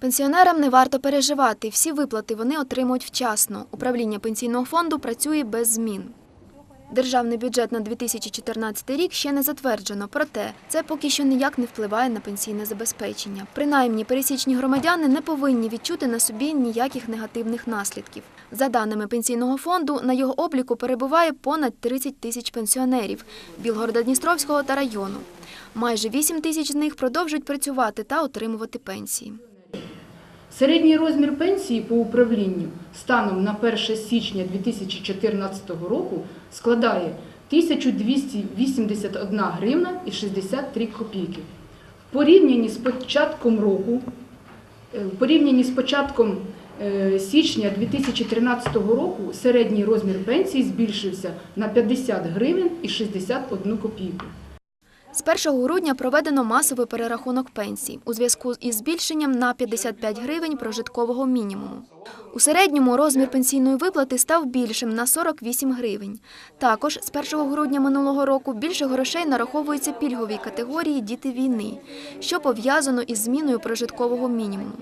Пенсіонерам не варто переживати. Всі виплати вони отримують вчасно. Управління пенсійного фонду працює без змін. Державний бюджет на 2014 рік ще не затверджено, проте це поки що ніяк не впливає на пенсійне забезпечення. Принаймні, пересічні громадяни не повинні відчути на собі ніяких негативних наслідків. За даними пенсійного фонду, на його обліку перебуває понад 30 тисяч пенсіонерів Білгорода-Дністровського та району. Майже 8 тисяч з них продовжують працювати та отримувати пенсії. Середній розмір пенсії по управлінню станом на 1 січня 2014 року складає 1281 гривна і 63 копійки. В порівнянні з початком року, е, в порівнянні з початком е, січня 2013 року середній розмір пенсії збільшився на 50 гривень і 61 копійку. З 1 грудня проведено масовий перерахунок пенсій у зв'язку із збільшенням на 55 гривень прожиткового мінімуму. У середньому розмір пенсійної виплати став більшим на 48 гривень. Також з 1 грудня минулого року більше грошей нараховується пільговій категорії діти війни, що пов'язано із зміною прожиткового мінімуму.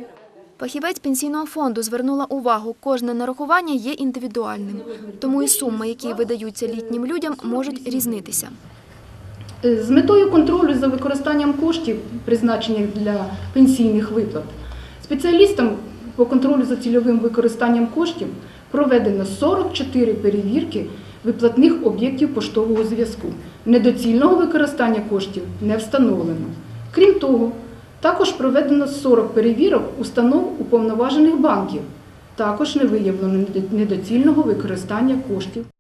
Фахівець пенсійного фонду звернула увагу, кожне нарахування є індивідуальним, тому і суми, які видаються літнім людям, можуть різнитися. Е, З метою контролю за використанням коштів, призначених для пенсійних виплат, спеціалістам по контролю за цільовим використанням коштів проведено 44 перевірки виплатних об'єктів поштового зв'язку. Недоцільного використання коштів не встановлено. Крім того, також проведено 40 перевірок установ уповноважених банків. Також не виявлено недоцільного використання коштів.